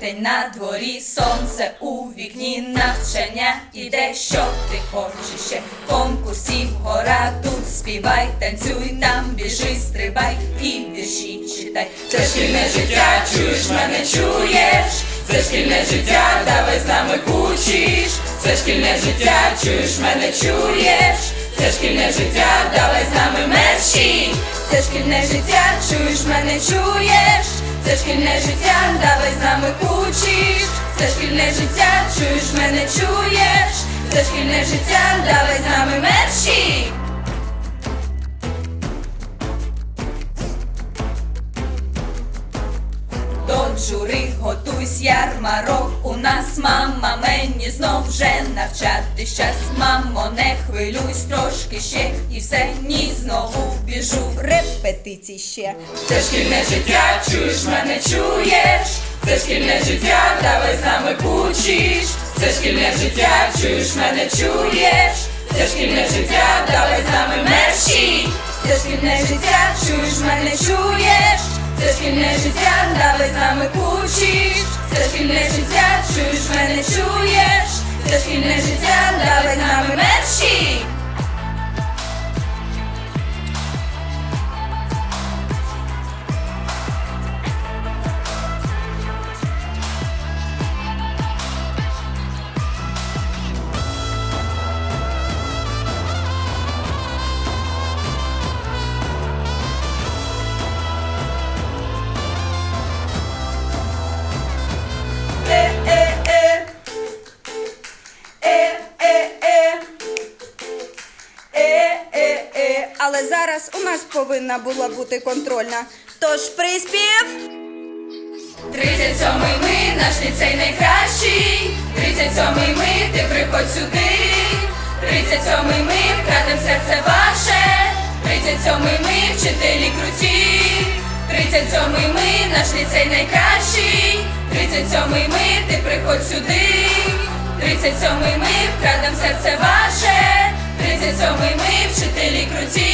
Жовтень на дворі, сонце у вікні, навчання іде, що ти хочеш ще конкурсів гора тут співай, танцюй там, біжи, стрибай і вірші читай. Це шкільне життя, чуєш мене, чуєш? Це шкільне життя, давай з нами кучиш. Це шкільне життя, чуєш мене, чуєш? Це шкільне життя, давай з нами мерщій. Це шкільне життя, чуєш мене, чуєш? Це шкільне життя, давай з нами кучиш. Це шкільне життя, чуєш мене, чуєш? Це шкільне життя, давай з нами мерщій. Жури готуйсь ярмарок. У нас мама мені знов вже навчати щас. Мамо, не хвилюйсь трошки ще, і все ні знову біжу. Репетицій ще. Це шкільне життя, чуєш мене, чуєш? Це шкільне життя, давай з нами кучиш. Це шкільне життя, чуєш мене, чуєш? Це шкільне життя, давай з нами мерщій. Це шкільне життя, чуєш мене, чуєш? Це шкільне життя, давай нами кучиш. Це шкільне життя, чуєш мене, чуєш? Це шкільне Але зараз у нас повинна була бути контрольна. Тож приспів. 37-й ми, наш ліцей найкращий. 37-й ми, ти приходь сюди. 37-й ми, вкрадем серце ваше. 37-й ми, вчителі круті. 37-й ми, наш ліцей найкращий. 37-й ми, ти приходь сюди. 37-й ми, вкрадем серце ваше. 37-й ми, вчителі круті.